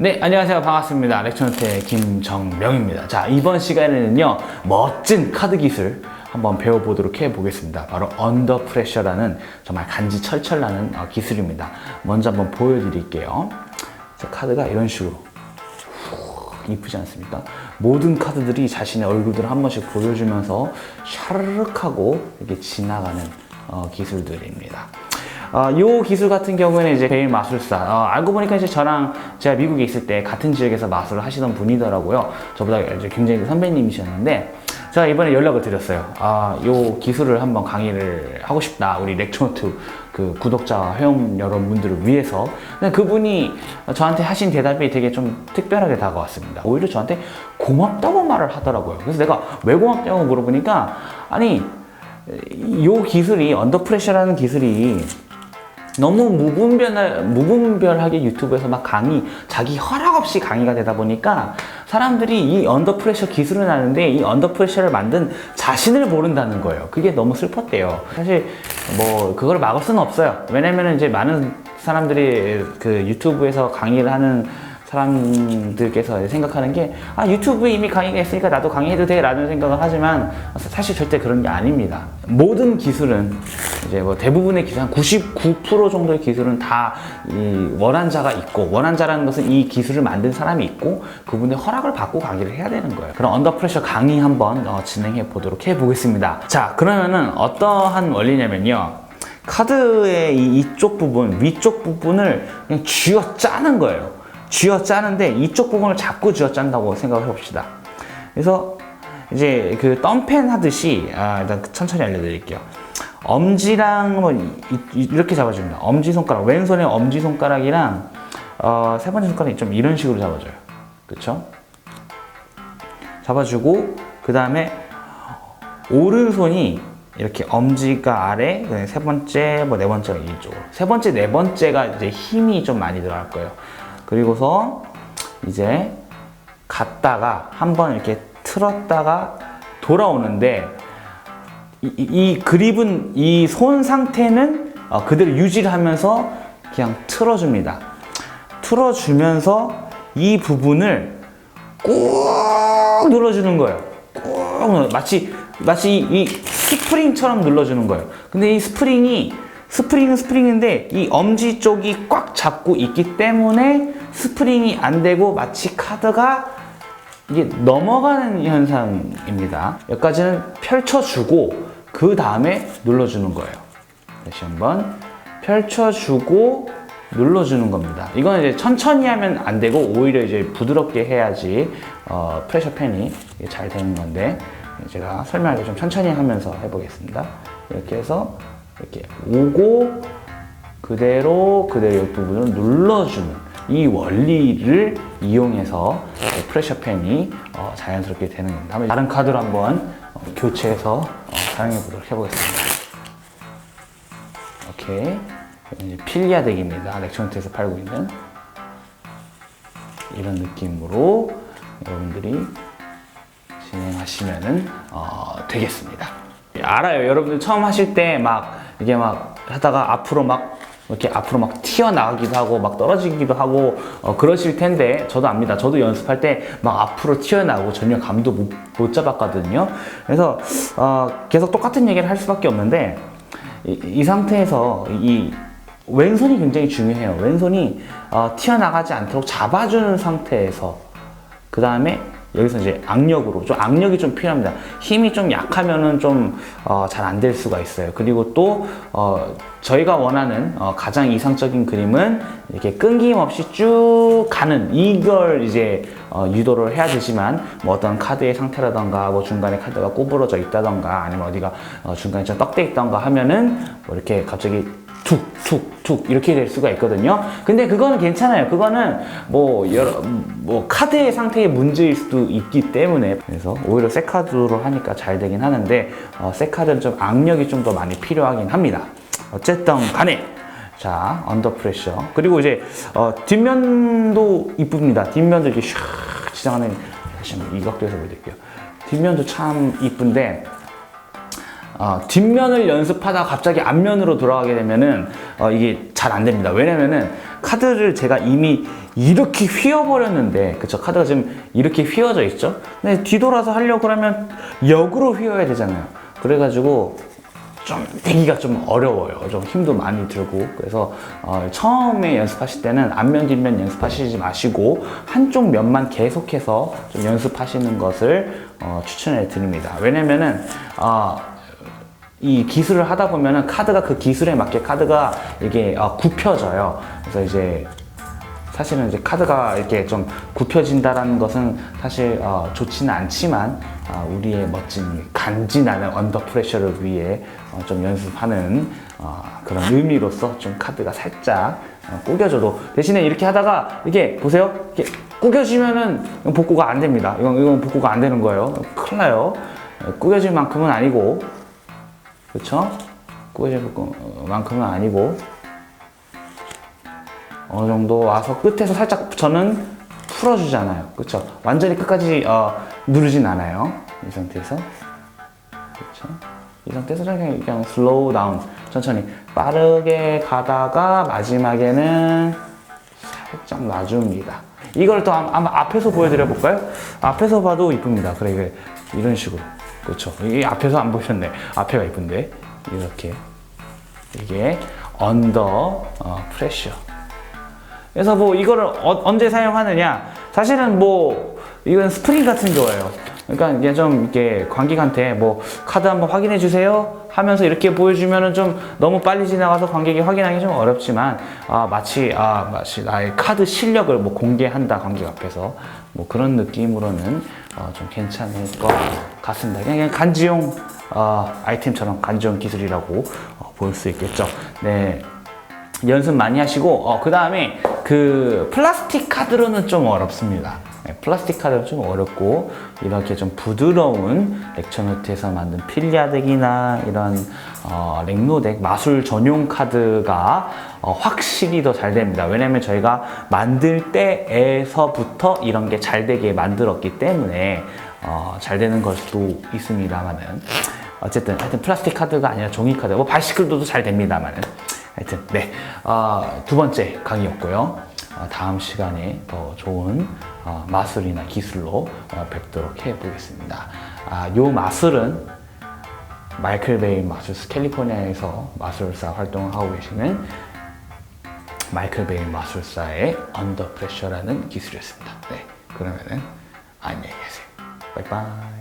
네, 안녕하세요. 반갑습니다. 렉천스의 김정명입니다. 자, 이번 시간에는요, 멋진 카드 기술 한번 배워보도록 해보겠습니다. 바로 언더 프레셔라는 정말 간지 철철 나는 어, 기술입니다. 먼저 한번 보여드릴게요. 자, 카드가 이런 식으로. 후, 이쁘지 않습니까? 모든 카드들이 자신의 얼굴들을 한 번씩 보여주면서 샤르륵 하고 이렇게 지나가는 어, 기술들입니다. 어, 요 기술 같은 경우에는 이제 베일 마술사. 어, 알고 보니까 이제 저랑 제가 미국에 있을 때 같은 지역에서 마술을 하시던 분이더라고요. 저보다 이제 굉장히 선배님이셨는데, 제가 이번에 연락을 드렸어요. 아, 요 기술을 한번 강의를 하고 싶다. 우리 렉초노트 그 구독자, 회원 여러분들을 위해서. 근데 그분이 저한테 하신 대답이 되게 좀 특별하게 다가왔습니다. 오히려 저한테 고맙다고 말을 하더라고요. 그래서 내가 왜 고맙다고 물어보니까, 아니, 요 기술이, 언더프레셔라는 기술이 너무 무분별, 무분별하게 유튜브에서 막 강의, 자기 허락 없이 강의가 되다 보니까 사람들이 이 언더 프레셔 기술은 아는데 이 언더 프레셔를 만든 자신을 모른다는 거예요. 그게 너무 슬펐대요. 사실 뭐 그걸 막을 수는 없어요. 왜냐면 이제 많은 사람들이 그 유튜브에서 강의를 하는 사람들께서 생각하는 게, 아, 유튜브에 이미 강의가 있으니까 나도 강의해도 돼. 라는 생각을 하지만, 사실 절대 그런 게 아닙니다. 모든 기술은, 이제 뭐 대부분의 기술, 한 99% 정도의 기술은 다 이 원한자가 있고, 원한자라는 것은 이 기술을 만든 사람이 있고, 그분의 허락을 받고 강의를 해야 되는 거예요. 그럼 언더프레셔 강의 한번 어, 진행해 보도록 해 보겠습니다. 자, 그러면은 어떠한 원리냐면요. 카드의 이 이쪽 부분, 위쪽 부분을 그냥 쥐어 짜는 거예요. 쥐어 짜는데 이쪽 부분을 자꾸 쥐어 짠다고 생각을 해봅시다. 그래서 이제 그 덤펜 하듯이 아, 일단 천천히 알려드릴게요. 엄지랑 뭐 이, 렇게 잡아줍니다. 엄지 손가락 왼손의 엄지 손가락이랑 어, 세 번째 손가락이 좀 이런 식으로 잡아줘요. 그렇죠? 잡아주고 그 다음에 오른손이 이렇게 엄지가 아래, 세 번째, 뭐 네 번째가 이쪽으로. 세 번째, 네 번째가 이제 힘이 좀 많이 들어갈 거예요. 그리고서 이제 갔다가 한번 이렇게 틀었다가 돌아오는데 이, 이- 이 그립은 이 손 상태는 어, 그대로 유지를 하면서 그냥 틀어줍니다. 틀어주면서 이 부분을 꾹 눌러주는 거예요. 꾹 마치 마치 이, 이 스프링처럼 눌러주는 거예요. 근데 이 스프링이 스프링은 스프링인데 이 엄지 쪽이 꽉 잡고 있기 때문에 스프링이 안 되고 마치 카드가 이게 넘어가는 현상입니다. 여기까지는 펼쳐주고 그 다음에 눌러주는 거예요. 다시 한번 펼쳐주고 눌러주는 겁니다. 이건 이제 천천히 하면 안 되고 오히려 이제 부드럽게 해야지 어, 프레셔 팬이 잘 되는 건데 제가 설명을 좀 천천히 하면서 해보겠습니다. 이렇게 해서 이렇게 오고 그대로 그대로 이 부분을 눌러주는 이 원리를 이용해서 프레셔 팬이 어, 자연스럽게 되는 겁니다. 한번 다른 카드로 한번 어, 교체해서 어, 사용해 보도록 해보겠습니다. 이건 이제 필리아 덱입니다. 렉천트에서 팔고 있는 이런 느낌으로 여러분들이 진행하시면은 어, 되겠습니다. 알아요. 여러분들 처음 하실 때 막 이게 막 하다가 앞으로 막 이렇게 앞으로 막 튀어나가기도 하고 막 떨어지기도 하고 어, 그러실 텐데 저도 압니다. 저도 연습할 때 막 앞으로 튀어나오고 전혀 감도 못, 못 잡았거든요. 그래서 어, 계속 똑같은 얘기를 할 수밖에 없는데 이, 이 상태에서 이 왼손이 굉장히 중요해요. 왼손이 어, 튀어나가지 않도록 잡아주는 상태에서 그 다음에 여기서 이제 악력으로 좀 악력이 좀 필요합니다. 힘이 좀 약하면은 좀 잘 안될 수가 있어요. 그리고 또 어, 저희가 원하는 어, 가장 이상적인 그림은 이렇게 끊김없이 쭉 가는 이걸 이제 어, 유도를 해야 되지만 뭐 어떤 카드의 상태라던가 뭐 중간에 카드가 구부러져 있다던가 아니면 어디가 어, 중간에 좀 떡돼 있던가 하면은 뭐 이렇게 갑자기 툭툭툭 이렇게 될 수가 있거든요. 근데 그거는 괜찮아요. 그거는 뭐 여러 뭐 카드의 상태의 문제일 수도 있기 때문에 그래서 오히려 새 카드로 하니까 잘 되긴 하는데 어, 새 카드는 좀 악력이 좀 더 많이 필요하긴 합니다. 어쨌든 간에 자 언더 프레셔 그리고 이제 어, 뒷면도 이쁩니다. 뒷면도 이렇게 샥 지나가는 다시 한번 이 각도에서 보여드릴게요. 뒷면도 참 이쁜데 어, 뒷면을 연습하다가 갑자기 앞면으로 돌아가게 되면은 어, 이게 잘 안 됩니다. 왜냐면은 카드를 제가 이미 이렇게 휘어버렸는데 그쵸? 카드가 지금 이렇게 휘어져 있죠? 근데 뒤돌아서 하려고 그러면 역으로 휘어야 되잖아요. 그래가지고 좀 되기가 좀 어려워요. 좀 힘도 많이 들고. 그래서 어, 처음에 연습하실 때는 앞면 뒷면 연습하시지 마시고 한쪽 면만 계속해서 좀 연습하시는 것을 어, 추천해 드립니다. 왜냐면은 어, 이 기술을 하다 보면은 카드가 그 기술에 맞게 카드가 이게 어, 굽혀져요. 그래서 이제 사실은 이제 카드가 이렇게 좀 굽혀진다라는 것은 사실 어, 좋지는 않지만 어, 우리의 멋진 간지나는 언더 프레셔를 위해 어, 좀 연습하는 어, 그런 의미로서 좀 카드가 살짝 어, 구겨져도 대신에 이렇게 하다가 이게 보세요 이렇게 구겨지면은 이건 복구가 안 됩니다. 이건 이건 복구가 안 되는 거예요. 큰일 나요. 어, 구겨질 만큼은 아니고 그쵸? 구해질 만큼은 아니고 어느 정도 와서 끝에서 살짝 저는 풀어주잖아요. 그쵸? 완전히 끝까지 어, 누르진 않아요. 이 상태에서 그쵸? 이 상태에서 그냥, 그냥 슬로우 다운 천천히 빠르게 가다가 마지막에는 살짝 놔줍니다. 이걸 또 아마 앞에서 보여드려 볼까요? 앞에서 봐도 이쁩니다. 그래. 이런 식으로. 그렇죠. 이게 앞에서 안 보셨네. 앞에가 이쁜데. 이렇게. 이게 언더 어, 프레셔. 그래서 뭐 이거를 어- 언제 사용하느냐? 사실은 뭐 이건 스프링 같은 거예요. 그러니까 이게 좀 이렇게 관객한테 뭐 카드 한번 확인해 주세요 하면서 이렇게 보여주면은 좀 너무 빨리 지나가서 관객이 확인하기 좀 어렵지만 아 마치 아 마치 나의 카드 실력을 뭐 공개한다 관객 앞에서 뭐 그런 느낌으로는 어, 좀 괜찮을 것 같습니다. 그냥, 간지용 어, 아이템처럼 간지용 기술이라고 어, 볼 수 있겠죠. 네. 연습 많이 하시고 그 다음에 그 플라스틱 카드로는 좀 어렵습니다. 네, 플라스틱 카드는 좀 어렵고 이렇게 좀 부드러운 렉처노트에서 만든 필리아덱이나 이런 어, 렉노덱 마술 전용 카드가 어, 확실히 더 잘 됩니다. 왜냐면 저희가 만들 때에서부터 이런 게 잘 되게 만들었기 때문에 어, 잘 되는 걸 수도 있습니다만은 어쨌든 하여튼 플라스틱 카드가 아니라 종이 카드 뭐 바이시클도 잘 됩니다만은 하여튼 네, 어, 두 번째 강의였고요. 어, 다음 시간에 더 좋은 어, 마술이나 기술로 어, 뵙도록 해보겠습니다. 아, 요 마술은 마이클 베이 마술사 캘리포니아에서 마술사 활동을 하고 계시는 마이클 베이 마술사의 언더 프레셔라는 기술이었습니다. 네, 그러면은 안녕히 계세요. 바이바이.